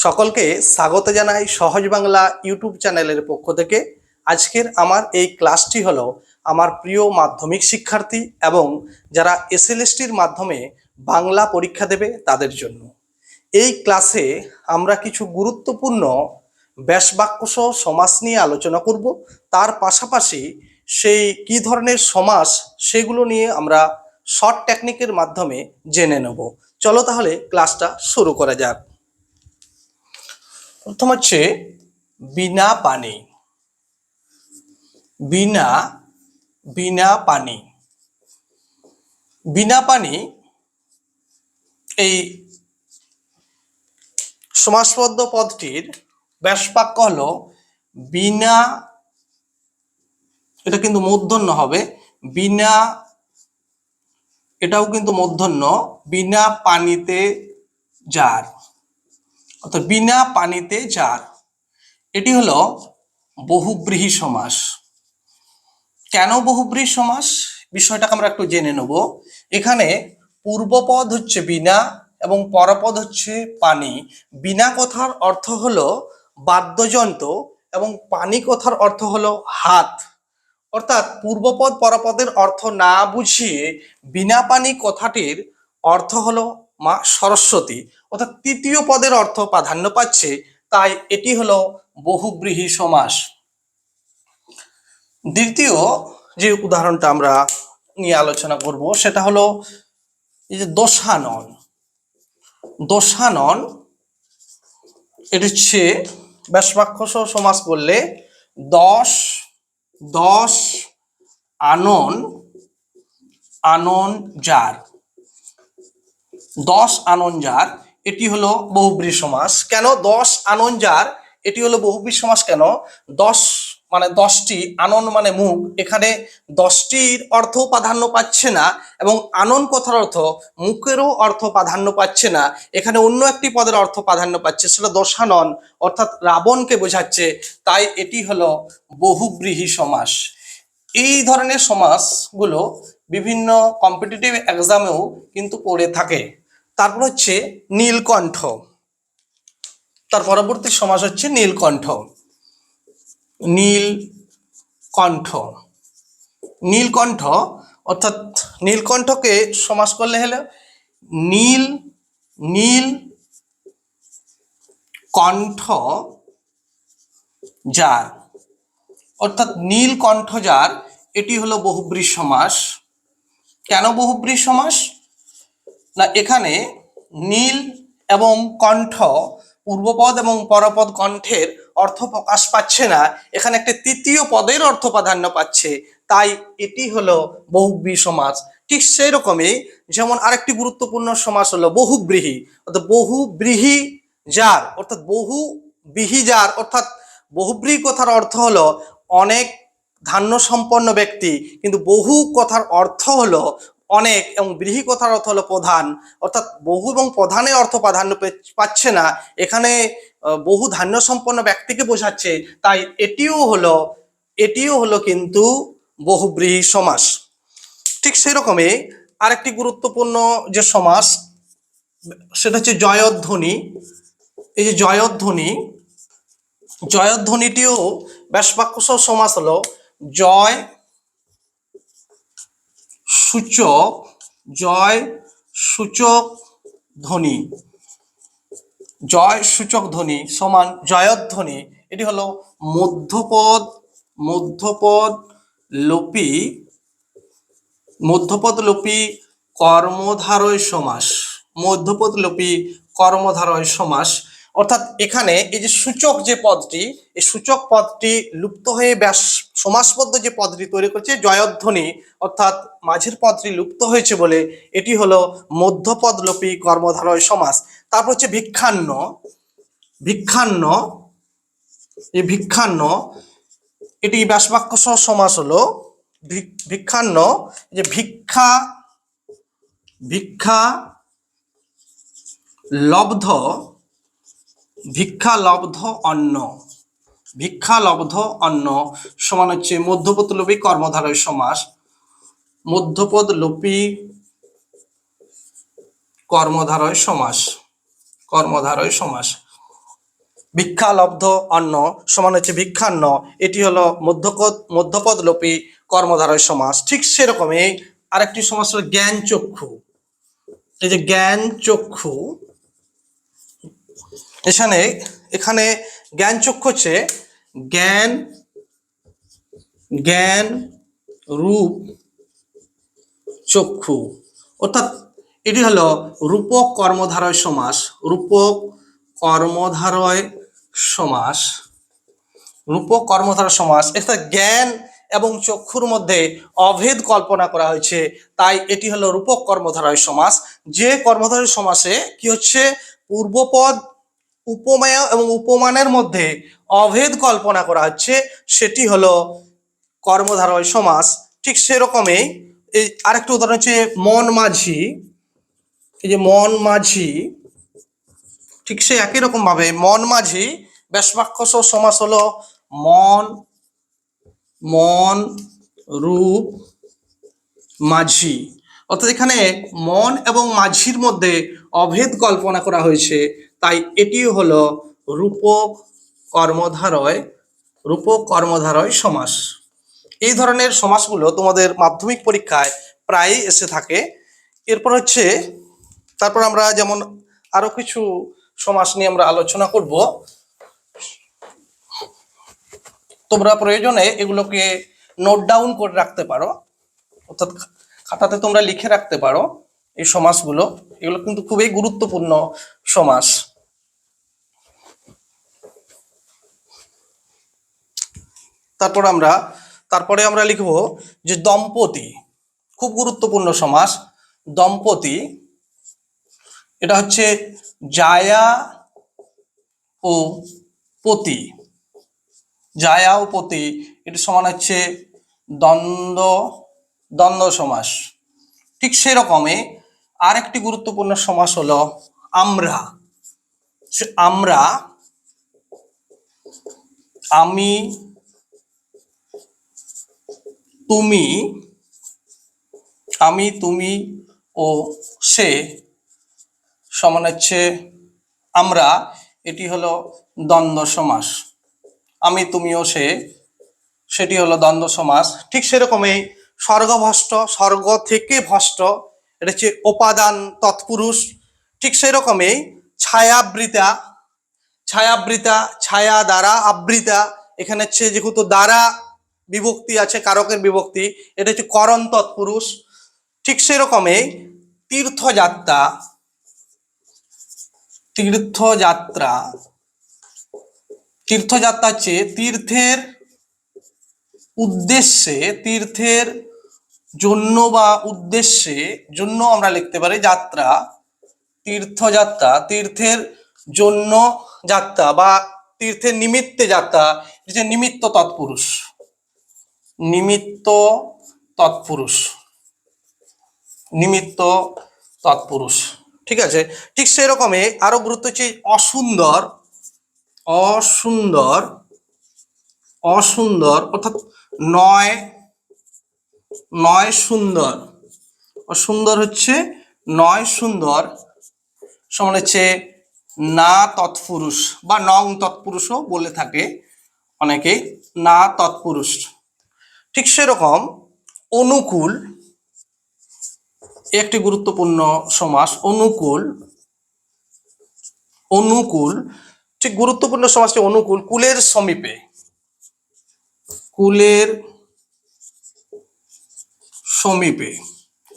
সকলকে স্বাগত জানাই সহজ বাংলা ইউটিউব চ্যানেলের পক্ষ থেকে। আজকের আমার এই ক্লাসটি হলো আমার প্রিয় মাধ্যমিক শিক্ষার্থী এবং যারা এসএলএসটির মাধ্যমে বাংলা পরীক্ষা দেবে তাদের জন্য। এই ক্লাসে আমরা কিছু গুরুত্বপূর্ণ ব্যাসবাক্য সহ সমাস নিয়ে আলোচনা করব। তার পাশাপাশি সেই কি ধরনের সমাস সেগুলো নিয়ে আমরা শর্ট টেকনিকের মাধ্যমে জেনে নেব। চলো তাহলে ক্লাসটা শুরু করা যাক। প্রথম হচ্ছে বিনা পানি। বিনা বিনা পানি। বিনা পানি এই সমাসবদ্ধ পদটির ব্যাসবাক্য হলো বিনা, এটা কিন্তু মূর্ধন্য হবে। বিনা, এটাও কিন্তু মূর্ধন্য বিনা পানিতে যার। অর্থাৎ বিনা পানিতে যার। এটি হলো বহুব্রীহি সমাস। কেন বহুব্রীহি সমাস? বিষয়টাকে আমরা একটু জেনে নেব। এখানে পূর্বপদ হচ্ছে বিনা এবং পরপদ হচ্ছে পানি। বিনা কথার অর্থ হলো বাদ্যযন্ত্র এবং পানি কথার অর্থ হলো হাত। অর্থাৎ পূর্বপদ, পরপদের অর্থ না বুঝিয়ে বিনা পানি কথাটির অর্থ হলো মা সরস্বতী, অর্থাৎ তৃতীয় পদের অর্থ প্রাধান্য পাচ্ছে, তাই এটি হলো বহুব্রীহি সমাস। দ্বিতীয় যে উদাহরণটা আমরা নিয়ে আলোচনা করব, সেটা হলো এই যে দোষানন দোষানন এটি হচ্ছে ব্যাসবাক্য সহ সমাস করলে দশ দশ, আনন আনন, যার। দশ আনন যার এটি হলো বহুব্রী সমাস কেন দশ আনন যার এটি হলো বহুব্রী সমাস কেন? দশ মানে দশটি আনন মানে মুখ। এখানে দশটির অর্থ প্রাধান্য পাচ্ছে না এবং আনন কথার অর্থ মুখেরও অর্থ প্রাধান্য পাচ্ছে না। এখানে অন্য একটি পদের অর্থ প্রাধান্য পাচ্ছে, সেটা দশানন, অর্থাৎ রাবণকে বোঝাচ্ছে। তাই এটি হলো বহুব্রীহি সমাস। এই ধরনের সমাসগুলো বিভিন্ন কম্পিটিটিভ এক্সামেও কিন্তু পড়ে থাকে। তারপর হচ্ছে নীলকণ্ঠ। তার পরবর্তী সমাস হচ্ছে নীলকণ্ঠ। নীল কণ্ঠ নীলকণ্ঠ, অর্থাৎ নীলকণ্ঠকে সমাস করলে হলো নীল নীল কণ্ঠ যার। অর্থাৎ নীল কণ্ঠ যার, এটি হলো বহুব্রী সমাস। কেন বহুব্রী সমাস? না, এখানে নীল এবং কণ্ঠ পূর্বপদ এবং পরপদ কণ্ঠের অর্থ প্রকাশ পাচ্ছে না। এখানে একটা তৃতীয় পদের অর্থ প্রাধান্য পাচ্ছে। তাই এটি হলো বহুব্রী সমাস। ঠিক সেই রকমই যেমন আরেকটি গুরুত্বপূর্ণ সমাস হলো বহুব্রীহি। অর্থাৎ বহুব্রীহি যার, অর্থাৎ বহু বিহি যার, অর্থাৎ বহুব্রী কথার অর্থ হলো অনেক ধান্য সম্পন্ন ব্যক্তি, কিন্তু বহু কথার অর্থ হলো অনেক এবং ব্রীহি কথার অর্থ হলো প্রধান। অর্থাৎ বহু এবং প্রধানের অর্থ প্রাধান্য পাচ্ছে না। এখানে বহু ধান্য সম্পন্ন ব্যক্তিকে বোঝাচ্ছে। তাই এটিও হলো এটিও হলো কিন্তু বহুব্রীহি সমাস। ঠিক সেই রকমই আরেকটি গুরুত্বপূর্ণ যে সমাস, সেটা হচ্ছে জয়ধ্বনি। এই যে জয়ধ্বনি, জয়ধ্বনিটিও ব্যাসবাক্য সহ সমাস হলো, জয় সূচক, জয় সূচক ধ্বনি। জয় সূচক ধ্বনি সমান জয়ধ্বনি। এটি হলো মধ্যপদ মধ্যপদ লোপি মধ্যপদ লোপি কর্মধারয় সমাস। মধ্যপদ লোপি কর্মধারয় সমাস। অর্থাৎ এখানে এই যে সূচক যে পদটি, এই সূচক পদটি লুপ্ত হয়ে ব্যাস, সমাসবদ্ধ যে পদটি তৈরি করছে, জয়ধ্বনি, অর্থাৎ মাঝের পদটি লুপ্ত হয়েছে বলে, এটি হলো মধ্যপদ লোপী কর্মধারয় সমাস। তারপর হচ্ছে ভিক্ষান্ন। ভিক্ষান্ন, এই ভিক্ষান্ন, এটি ব্যাসবাক্য সহ সমাস হলো। ভিক্ষান্ন যে ভিক্ষা ভিক্ষা, লব্ধ ভিক্ষা লব্ধ অন্ন। ভিক্ষা লব্ধ অন্ন সমান হচ্ছে মধ্যপদ লোপী কর্মধারয় সমাস। মধ্যপদ লোপী কর্মধারয় সমাস। কর্মধারয় সমাস। ভিক্ষালব্ধ অন্ন সমান হচ্ছে ভিক্ষান্ন। এটি হলো মধ্যপদ মধ্যপদ লোপী কর্মধারয় সমাস। ঠিক সেরকমই আরেকটি সমাস হলো জ্ঞান চক্ষু এই যে জ্ঞান চক্ষু এখানে এখানে জ্ঞান চক্ষু হচ্ছে জ্ঞান জ্ঞান রূপ চক্ষু। অর্থাৎ এটি হলো রূপক কর্মধারয় সমাস, রূপক কর্মধারয় সমাস, রূপক কর্মধারয় সমাস। এটা জ্ঞান এবং চক্ষুর মধ্যে অভেদ কল্পনা করা হয়েছে, তাই এটি হলো রূপক কর্মধারয় সমাস। যে কর্মধারয় সমাসে কি হচ্ছে? পূর্বপদ উপমেয় এবং উপমানের মধ্যে অভেদ কল্পনা করা হচ্ছে, সেটি হলো কর্মধারয় সমাস। ঠিক সেরকমই এই আরেকটা উদাহরণ হচ্ছে মন মাঝি। এই যে মন মাঝি, ঠিক সে একই রকম ভাবে মন মাঝি, ব্যাসবাক্যস সমাস হলো মন মন রূপ মাঝি। অর্থাৎ এখানে মন এবং মাঝির মধ্যে অভেদ কল্পনা করা হয়েছে। তাই এটি হলো রূপক কর্মধারয় রূপক কর্মধারয় সমাস। এই ধরনের সমাসগুলো তোমাদের মাধ্যমিক পরীক্ষায় প্রায়ই এসে থাকে। এরপর হচ্ছে, তারপর আমরা যেমন আরও কিছু সমাস নিয়ে আমরা আলোচনা করব। তোমরা প্রয়োজনে এগুলোকে নোট ডাউন করে রাখতে পারো। অর্থাৎ খাতাতে তোমরা লিখে রাখতে পারো এই সমাসগুলো। এগুলো কিন্তু খুবই গুরুত্বপূর্ণ সমাস। তারপর আমরা, তারপরে আমরা লিখব যে দম্পতি, খুব গুরুত্বপূর্ণ সমাস, দম্পতি, এটা হচ্ছে জায়া ও পতি। জায়া ও পতি এটা সমান হচ্ছে দ্বন্দ্ব দ্বন্দ্ব সমাস। ঠিক সেরকমই আরেকটি গুরুত্বপূর্ণ সমাস হলো আমরা। আমরা, আমি তুমি, আমি, তুমি ও সে সমান হচ্ছে আমরা, এটি হলো দ্বন্দ্ব সমাস। আমি, তুমি ও সে, সেটি হলো দ্বন্দ্ব সমাস। ঠিক সেরকমই স্বর্গভষ্ট স্বর্গ থেকে ভষ্ট এটা হচ্ছে উপাদান তৎপুরুষ। ঠিক সেরকমই ছায়াবৃতা ছায়াবৃতা, ছায়া দ্বারা আবৃতা, এখানে হচ্ছে যেহেতু দ্বারা বিভক্তি আছে, কারকের বিভক্তি। এটা হচ্ছে করণ তৎপুরুষ। ঠিক সেরকমই তীর্থযাত্রা তীর্থযাত্রা। তীর্থযাত্রা হচ্ছে তীর্থের উদ্দেশ্যে, তীর্থের জন্য বা উদ্দেশ্যে জন্য আমরা লিখতে পারি যাত্রা। তীর্থযাত্রা, তীর্থের জন্য যাত্রা বা তীর্থের নিমিত্তে যাত্রা। নিমিত্ত তৎপুরুষ। নিমিত্ত তৎপুরুষ। নিমিত্ত তৎপুরুষ। ঠিক আছে? ঠিক সেরকমই আরও গুরুত্ব হচ্ছে অসুন্দর অসুন্দর অসুন্দর, অর্থাৎ নয় নয় সুন্দর। অসুন্দর হচ্ছে নয় সুন্দর, সমান হচ্ছে না তৎপুরুষ বা নং তৎপুরুষও বলে থাকে অনেকে না তৎপুরুষ। ঠিক সেরকম অনুকূল একটি গুরুত্বপূর্ণ সমাস, অনুকূল অনুকূল, ঠিক গুরুত্বপূর্ণ সমাসটি অনুকূল কুলের সমীপে। কুলের সমীপে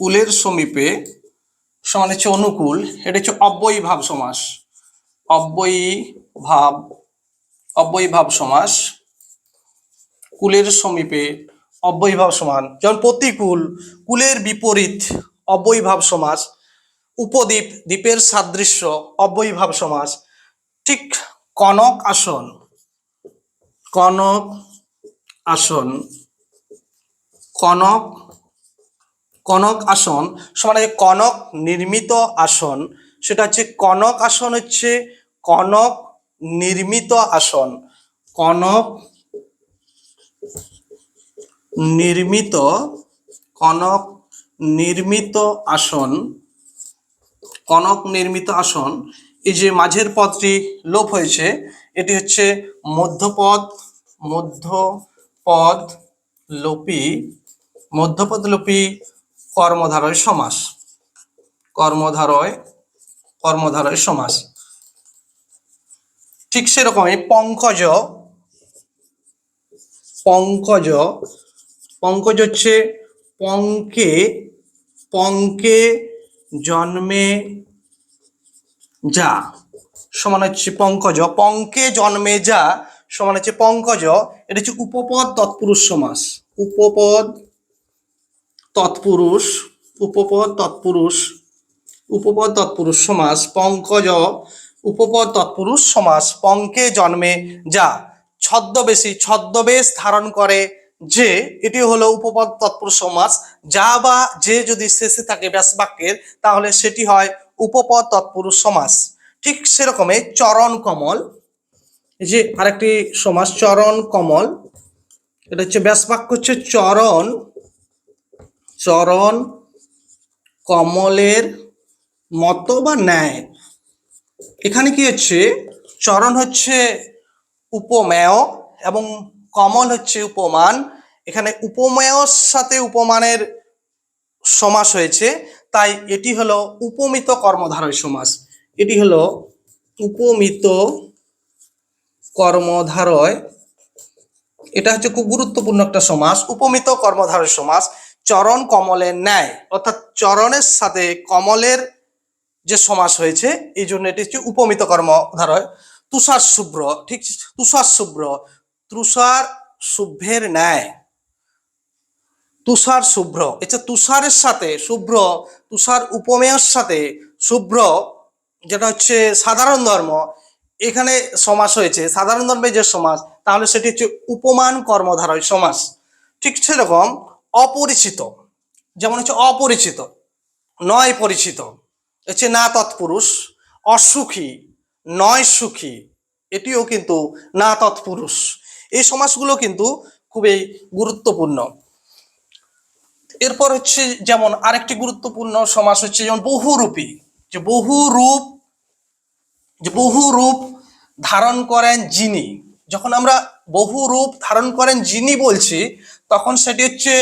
কুলের সমীপে সমান হচ্ছে অনুকূল, এটা হচ্ছে অব্যয়ী ভাব সমাস। অব্যয়ী ভাব অব্যয়ী ভাব সমাস, কুলের সমীপে অব্যয়ীভাব সমান। যেমন প্রতিকূল, কুলের বিপরীত অব্যয়ীভাব সমাস, উপদ্বীপ, দ্বীপের সাদৃশ্য অব্যয়ীভাব সমাস, ঠিক কনক আসন কনক আসন, কনক কনক আসন, সমান কনক নির্মিত আসন, সেটা হচ্ছে কনক আসন হচ্ছে কনক নির্মিত আসন, কনক নির্মিত কনক নির্মিত আসন, কনক নির্মিত আসন, এই যে মাঝের পদটি লোপ হয়েছে, এটি হচ্ছে মধ্যপদ মধ্যপদ লোপী মধ্যপদ লোপী কর্মধারয় সমাস, কর্মধারয় কর্মধারয় সমাস। ঠিক সেরকমই পঙ্কজ পঙ্কজ পঙ্কজ হচ্ছে পঙ্কে পঙ্কে জন্মে যা, সমান হচ্ছে পঙ্কজ। পঙ্কে জন্মে যা, সমান হচ্ছে পঙ্কজ। এটা হচ্ছে উপপদ তৎপুরুষ সমাস। উপপদ তৎপুরুষ উপপদ তৎপুরুষ উপপদ তৎপুরুষ সমাস। পঙ্কজ, উপপদ তৎপুরুষ সমাস। পঙ্কে জন্মে যা, ছদ্মবেশী, ছদ্মবেশ ধারণ করে যে এটি হলো উপপদ তৎপুরুষ সমাস। যা বা যে যদি শেষে থাকে ব্যাস বাক্যের, তাহলে সেটি হয় উপপদ তৎপুরুষ সমাস। ঠিক সেরকমই চরণ কমল। যে আরেকটি সমাস, চরণ কমল। এটা হচ্ছে ব্যাস বাক্য হচ্ছে চরণ। চরণ কমলের মতো বা ন্যায়। এখানে কি হচ্ছে? চরণ হচ্ছে উপমেয় এবং কমল হচ্ছে উপমান। এখানে উপমেয়র সাথে উপমানের সমাস হয়েছে। তাই এটি হলো উপমিত কর্মধারয় সমাস। এটি হলো উপমিত কর্মধারয়। এটা হচ্ছে খুব গুরুত্বপূর্ণ একটা সমাস। উপমিত কর্মধারয় সমাস চরণ কমলের ন্যায়, অর্থাৎ চরণের সাথে কমলের যে সমাস হয়েছে, এই জন্য এটি হচ্ছে উপমিত কর্মধারয়। তুষার শুভ্র, ঠিক, তুষার শুভ্র, তুষার শুভ্রের ন্যায়। তুষার শুভ্র। এটা তুষারের সাথে শুভ্র, তুষার উপমেয়ের সাথে শুভ্র, যেটা হচ্ছে সাধারণ ধর্ম, এখানে সমাস হয়েছে। সাধারণ ধর্মে যে সমাস, তাহলে সেটি হচ্ছে উপমান কর্মধারয় সমাস। ঠিক সেরকম অপরিচিত, যেমন হচ্ছে অপরিচিত, নয় পরিচিত, হচ্ছে না তৎপুরুষ, অসুখী, নয় সুখী, এটিও কিন্তু না তৎপুরুষ। এই সমাসগুলো কিন্তু খুবই গুরুত্বপূর্ণ। এরপর হচ্ছে যেমন আরেকটি গুরুত্বপূর্ণ সমাস হচ্ছে যেমন বহুরূপী। যে বহু রূপ যে বহু রূপ ধারণ করেন যিনি। যখন আমরা বহু রূপ ধারণ করেন যিনি বলছি, তখন সেটি হচ্ছে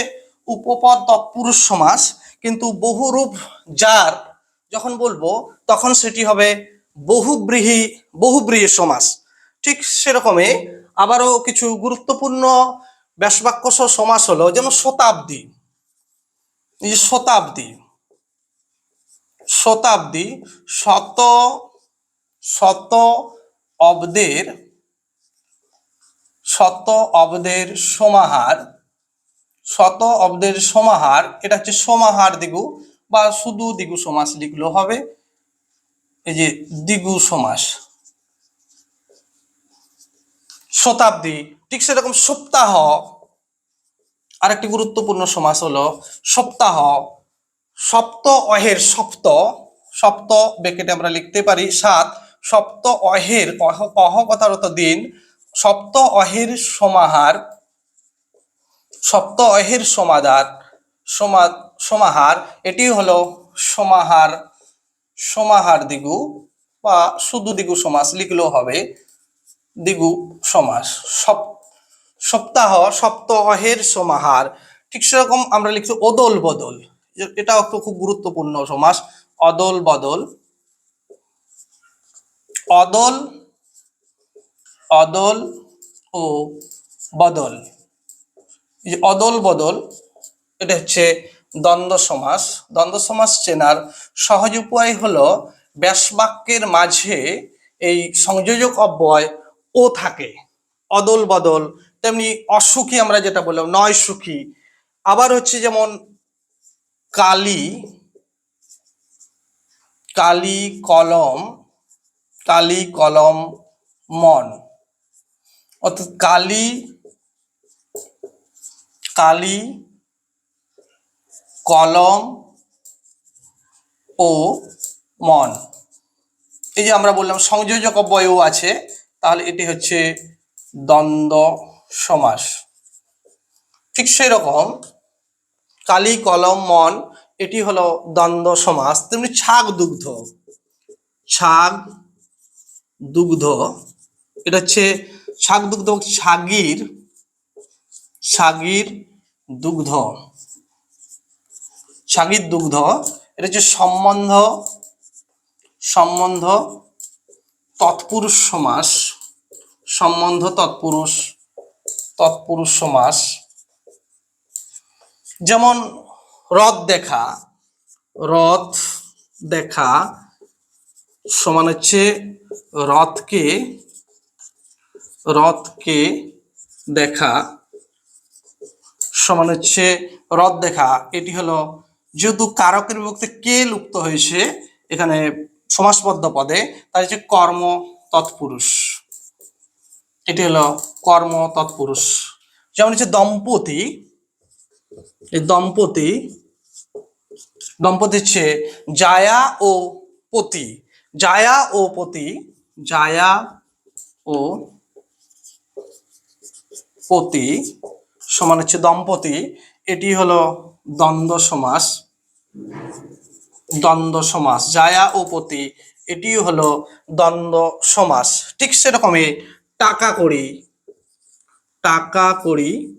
উপপদ তৎপুরুষ সমাস। কিন্তু বহু রূপ যার, যখন বলব, তখন সেটি হবে বহুব্রীহি বহুব্রীহি সমাস। ঠিক সেরকমই আবারও কিছু গুরুত্বপূর্ণ ব্যাসবাক্য সমাস হলো যেমন শতাব্দী। এই শতাব্দী শতাব্দী শত শত অব্দের শত অব্দের সমাহার, শত অব্দের সমাহার, এটা হচ্ছে সমাহার দিগু বা শুধু দিগু সমাস লিখলেও হবে। এই যে দিগু সমাস। শতাব্দী, ঠিক সেরকম সপ্তাহ আরেকটি গুরুত্বপূর্ণ সমাস হলো সপ্তাহ, সপ্ত অহের সপ্ত সপ্ত বেকেটে আমরা লিখতে পারি সাত, সপ্ত অহের অহ অহ কথার অর্থ দিন, সপ্ত অহের সমাহার, সপ্ত অহের সমাদার, সমা, সমাহার, এটি হলো সমাহার সমাহার দিগু বা শুধু দিগু সমাস, লিখলেও হবে দিগু সমাস সপ সপ্তাহ, সপ্তাহের সমাহার। ঠিক সেরকম আমরা লিখছি অদল বদল। এটাও একটু খুব গুরুত্বপূর্ণ সমাস। অদল বদল। অদল অদল ও বদল। যে অদল বদল, এটা হচ্ছে দ্বন্দ্ব সমাস। দ্বন্দ্ব সমাস চেনার সহজ উপায় হলো ব্যাসবাক্যের মাঝে এই সংযোজক অব্যয় ও থাকে। অদল বদল তেমনি অসুখী আমরা যেটা বললাম, নয় সুখী। আবার হচ্ছে যেমন কালি কালি কলম কালি কলম মন। অর্থাৎ কালি কালি কলম ও মন। এই যে আমরা বললাম সংযোজক অব্যয়ও আছে, তাহলে এটি হচ্ছে দ্বন্দ্ব সমাস। ঠিক সেরকম কালি, কলম, মন, এটি হলো দ্বন্দ্ব, সমাস। তেমনি ছাগ, দুগ্ধ। ছাগ, দুগ্ধ, এটা হচ্ছে শাক দুগ্ধ সাগির সাগির দুগ্ধ। সাগির দুগ্ধ, এটা হচ্ছে সম্বন্ধ সম্বন্ধ, তৎপুরুষ সমাস। সম্বন্ধ, তৎপুরুষ। তৎপুরুষ সমাস। যেমন রথ দেখা রথ দেখা সমান হচ্ছে রথকে রথকে দেখা সমান হচ্ছে রথ দেখা। এটি হলো যেহেতু কারকের বিভক্তি কে লুপ্ত হয়েছে, এখানে সমাসবদ্ধ পদে তাই হচ্ছে কর্ম তৎপুরুষ। এটি হলো কর্ম তৎপুরুষ। যেমন হচ্ছে দম্পতি, এই দম্পতি দম্পতি হচ্ছে জায়া ও পতি। জায়া ও পতি, জায়া ও পতি সমান হচ্ছে দম্পতি। এটি হলো দ্বন্দ্ব সমাস দ্বন্দ্ব সমাস। জায়া ও পতি এটি হলো দ্বন্দ্ব সমাস। ঠিক সেরকমই টাকা করি। টাকা করি।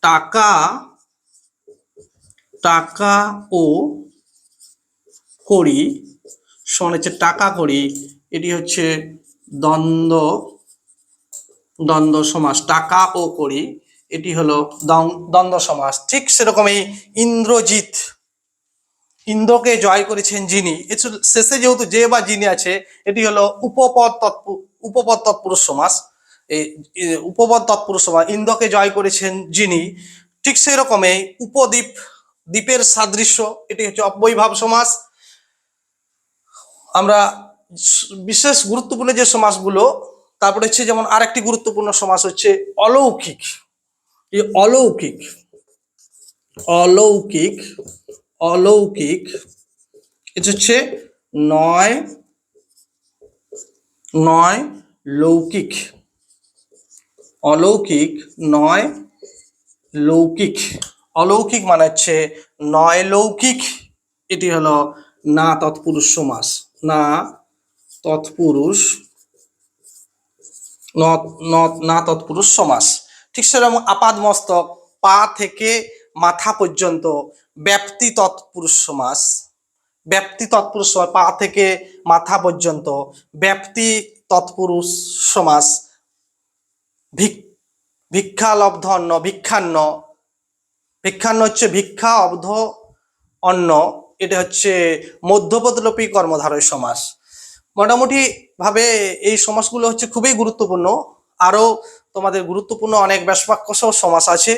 টাকা টাকা ও করি। সমান হচ্ছে টাকা করি। এটি হচ্ছে দ্বন্দ্ব দ্বন্দ্ব সমাস। টাকা ও করি। এটি হলো দ্বং- দ্বন্দ্ব সমাস। ঠিক সেরকমই ইন্দ্রজিৎ। ইন্দ্রকে জয় করেছেন যিনি। শেষে যেহেতু যে বা যিনি আছে, এটি হলো উপপদ তৎপু উপপদ তৎপুরুষ সমাস, এই উপপদ তৎপুরুষ সমাস ইন্দ্রকে জয় করেছেন যিনি, ঠিক সেই রকমই উপদ্বীপ, দ্বীপের সাদৃশ্য, এটি হচ্ছে অব্যয়ভাব সমাস। আমরা বিশেষ গুরুত্বপূর্ণ যে সমাসগুলো, তারপরে হচ্ছে যেমন আরেকটি গুরুত্বপূর্ণ সমাস হচ্ছে অলৌকিক। এই অলৌকিক অলৌকিক অলৌকিক, এটা হচ্ছে নয় নয় লৌকিক। অলৌকিক নয় লৌকিক। অলৌকিক মানে হচ্ছে নয় লৌকিক। এটি হলো না তৎপুরুষ সমাস। না তৎপুরুষ ন- তৎপুরুষ সমাস। ঠিক সেরকম আপাদ মস্তক পা থেকে মাথা পর্যন্ত ব্যাপ্তি তৎপুরুষ সমাস। ব্যাপ্তি তৎপুরুষ পা থেকে মাথা পর্যন্ত ব্যাপ্তি তৎপুরুষ সমাস, ভিক, ভিক্ষালব্ধ অন্ন, ভিক্ষান্ন। ভিক্ষান্ন হচ্ছে ভিক্ষা, অব্ধ, অন্ন। এটা হচ্ছে মধ্যপদলোপী কর্মধারয় সমাস। মোটামুটি ভাবে এই সমাসগুলো হচ্ছে খুবই গুরুত্বপূর্ণ। আরও তোমাদের গুরুত্বপূর্ণ অনেক ব্যাসবাক্য সহ সমাস আছে।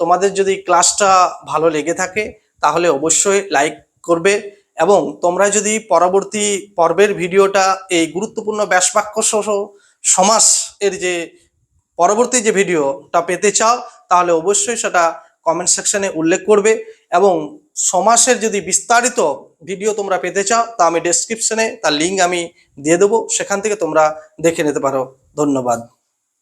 তোমাদের যদি ক্লাসটা ভালো লেগে থাকে, তাহলে অবশ্যই লাইক করবে। এবং তোমরা যদি পরবর্তী পর্বের ভিডিওটা এই গুরুত্বপূর্ণ ব্যাসবাক্য সহ সমাস এর যে পরবর্তী যে ভিডিওটা পেতে চাও, তাহলে অবশ্যই সেটা কমেন্ট সেকশনে উল্লেখ করবে এবং সমাসের যদি বিস্তারিত ভিডিও তোমরা পেতে চাও, তা আমি ডেসক্রিপশনে তার লিঙ্ক আমি দিয়ে দেবো। সেখান থেকে তোমরা দেখে নিতে পারো। ধন্যবাদ।